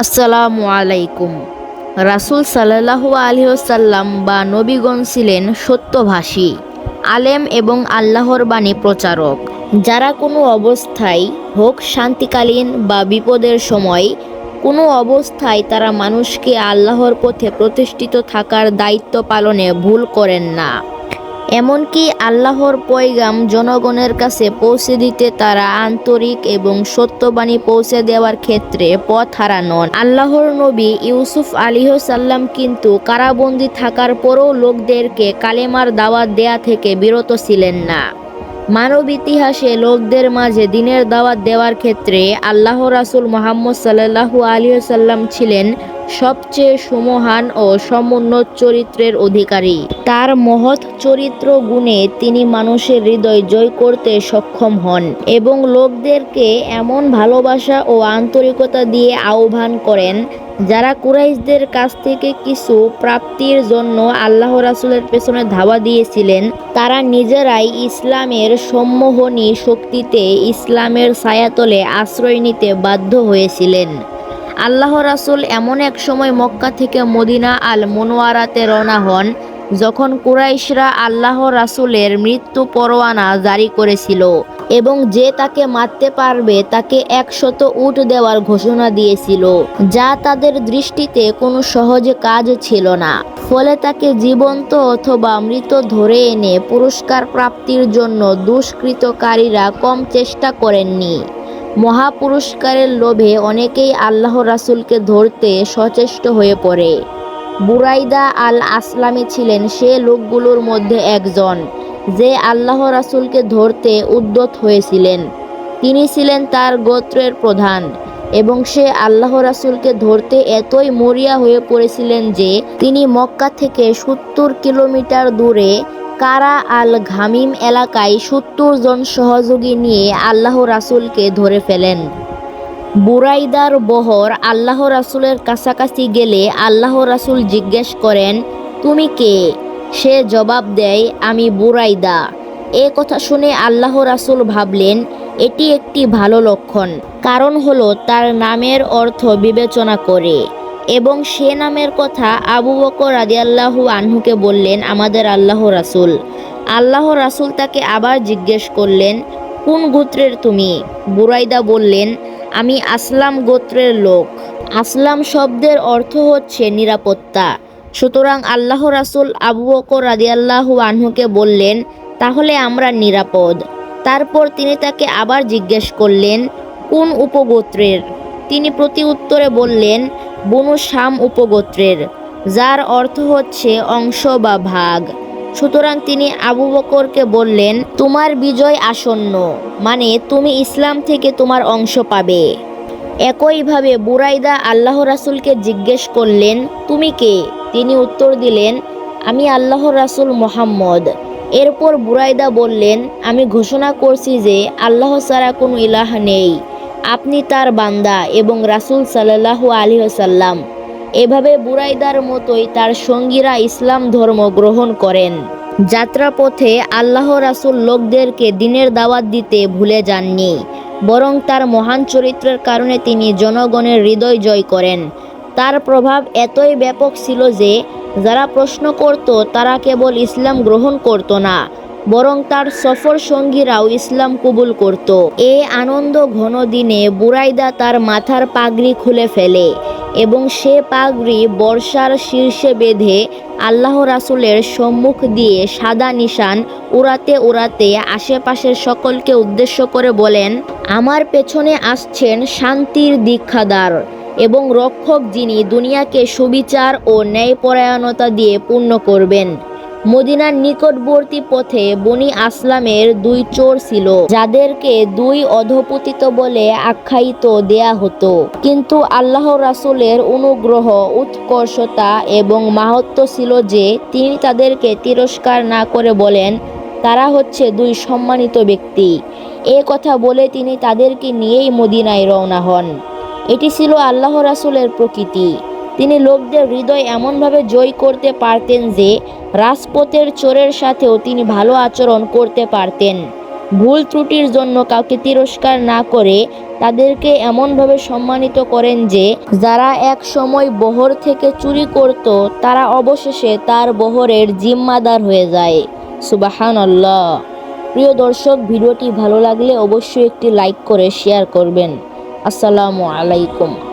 আসসালামু আলাইকুম। রাসূল সাল্লাল্লাহু আলাইহি ওয়াসাল্লাম বা নবীগণ ছিলেন সত্যভাষী, আলেম এবং আল্লাহর বাণী প্রচারক। যারা কোনো অবস্থায় হোক শান্তিকালীন বা বিপদের সময়, কোনো অবস্থায় তারা মানুষকে আল্লাহর পথে প্রতিষ্ঠিত থাকার দায়িত্ব পালনে ভুল করেন না। এমনকি আল্লাহর পয়গাম জনগণের কাছে পৌঁছে দিতে তারা আন্তরিক এবং সত্যবাণী পৌঁছে দেওয়ার ক্ষেত্রে পথ হারানন আল্লাহর নবী ইউসুফ সাল্লাম কিন্তু কারাবন্দী থাকার পরও লোকদেরকে কালেমার দাওয়াত দেয়া থেকে বিরত ছিলেন না। মানব ইতিহাসে লোকদের মাঝে দিনের দাওয়াত দেওয়ার ক্ষেত্রে আল্লাহ রাসুল মোহাম্মদ সাল্লাহু আলিয়া সাল্লাম ছিলেন সবচেয়ে সমহান ও সমুন্নত চরিত্রের অধিকারী। তার মহৎ চরিত্র গুণে তিনি মানুষের হৃদয় জয় করতে সক্ষম হন এবং লোকদেরকে এমন ভালোবাসা ও আন্তরিকতা দিয়ে আহ্বান করেন, যারা কুরাইশদের কাছ থেকে কিছু প্রাপ্তির জন্য আল্লাহ রাসুলের পেছনে ধাওয়া দিয়েছিলেন। তারা নিজেরাই ইসলামের সম্মোহনী শক্তিতে ইসলামের ছায়াতলে আশ্রয় নিতে বাধ্য হয়েছিলেন। আল্লাহ রাসুল এমন এক সময় মক্কা থেকে মদিনা আল মনোয়ারাতে রওনা হন, যখন কুরাইশরা আল্লাহ রাসুলের মৃত্যু পরোয়ানা জারি করেছিল এবং যে তাকে মারতে পারবে তাকে একশত উট দেওয়ার ঘোষণা দিয়েছিল, যা তাদের দৃষ্টিতে কোনো সহজ কাজ ছিল না। ফলে তাকে জীবন্ত অথবা মৃত ধরে এনে পুরস্কার প্রাপ্তির জন্য দুষ্কৃতকারীরা কম চেষ্টা করেননি। মহাপুরস্কারের লোভে অনেকেই আল্লাহ রাসুলকে ধরতে সচেষ্ট হয়ে পড়ে। বুরাইদা আল আসলামী ছিলেন সে লোকগুলোর মধ্যে একজন, যে আল্লাহ রাসুলকে ধরতে উদ্যত হয়েছিলেন। তিনি ছিলেন তার গোত্রের প্রধান এবং সে আল্লাহ রাসুলকে ধরতে এতই মরিয়া হয়ে পড়েছিলেন যে তিনি মক্কা থেকে সত্তর কিলোমিটার দূরে কারা আল ঘামিম এলাকায় সত্তর জন সহযোগী নিয়ে আল্লাহ রাসুলকে ধরে ফেলেন। বুরাইদার বহর আল্লাহ রাসুলের কাছাকাছি গেলে আল্লাহ রাসুল জিজ্ঞেস করেন, তুমি কে? সে জবাব দেয়, আমি বুরাইদা। এ কথা শুনে আল্লাহ রাসুল ভাবলেন, এটি একটি ভালো লক্ষণ। কারণ হলো তার নামের অর্থ বিবেচনা করে। এবং সে নামের কথা আবু বকর রাদিয়াল্লাহু আনহুকে বললেন, আমাদের আল্লাহ রাসুল। আল্লাহ রাসুল তাকে আবার জিজ্ঞেস করলেন, কোন গোত্রের তুমি? বুরাইদা বললেন, আমি আসলাম গোত্রের লোক। আসলাম শব্দের অর্থ হচ্ছে নিরাপত্তা। সুতরাং আল্লাহ রাসুল আবু বকর রাদিয়াল্লাহু আনহুকে বললেন, তাহলে আমরা নিরাপদ। তারপর তিনি তাকে আবার জিজ্ঞেস করলেন, কোন উপগোত্রের? তিনি প্রতি উত্তরে বললেন বনু শাম উপগোত্রের, যার অর্থ হচ্ছে অংশ বা ভাগ। সুতরাং তিনি আবু বকরকে বললেন, তোমার বিজয় আসন্ন মানে তুমি ইসলাম থেকে তোমার অংশ পাবে। একইভাবে বুরাইদা আল্লাহ রাসুলকে জিজ্ঞেস করলেন, তুমি কে? তিনি উত্তর দিলেন, আমি আল্লাহ রাসুল মোহাম্মদ। এরপর বুরাইদা বললেন, আমি ঘোষণা করছি যে আল্লাহ ছাড়া কোনো ইলাহ নেই। আপনি তার বান্দা এবং রাসুল সাল্লাহু আলী সাল্লাম এভাবে বুরাইদার মতোই তার সঙ্গীরা ইসলাম ধর্ম গ্রহণ করেন। যাত্রাপথে আল্লাহ রাসুল লোকদেরকে দিনের দাওয়াত দিতে ভুলে যাননি, বরং তার মহান চরিত্রের কারণে তিনি জনগণের হৃদয় জয় করেন। তার প্রভাব এতই ব্যাপক ছিল যে, যারা প্রশ্ন করত তারা কেবল ইসলাম গ্রহণ করত না বরং তার সফর সঙ্গীরাও ইসলাম কবুল করত। এ আনন্দ ঘন দিনে বুরাইদা তার মাথার পাগড়ি খুলে ফেলে এবং সে পাগড়ি বর্ষার শীর্ষে বেঁধে আল্লাহ রাসুলের সম্মুখ দিয়ে সাদা নিশান উড়াতে উড়াতে আশেপাশের সকলকে উদ্দেশ্য করে বলেন, আমার পেছনে আসছেন শান্তির দীক্ষাদার এবং রক্ষক যিনি দুনিয়াকে সুবিচার ও ন্যায়পরায়ণতা দিয়ে পূর্ণ করবেন। মদিনার নিকটবর্তী পথে বনি আসলামের দুই চোর ছিল, যাদেরকে দুই অধপতিত বলে আখ্যায়িত দেয়া হতো। কিন্তু আল্লাহ রাসুলের অনুগ্রহ, উৎকর্ষতা এবং মাহাত্ম ছিল যে, তিনি তাদেরকে তিরস্কার না করে বলেন, তারা হচ্ছে দুই সম্মানিত ব্যক্তি। এ কথা বলে তিনি তাদেরকে নিয়েই মদিনায় রওনা হন। এটি ছিল আল্লাহ রাসুলের প্রকৃতি। তিনি লোকদের হৃদয় এমনভাবে জয় করতে পারতেন যে রাজপথের চোরের সাথেও তিনি ভালো আচরণ করতে পারতেন। ভুল ত্রুটির জন্য কাউকে তিরস্কার না করে তাদেরকে এমনভাবে সম্মানিত করেন যে যারা এক সময় বহর থেকে চুরি করত, তারা অবশেষে তার বহরের জিম্মাদার হয়ে যায়। সুবাহান প্রিয় দর্শক, ভিডিওটি ভালো লাগলে অবশ্যই একটি লাইক করে শেয়ার করবেন। আসসালামু আলাইকুম।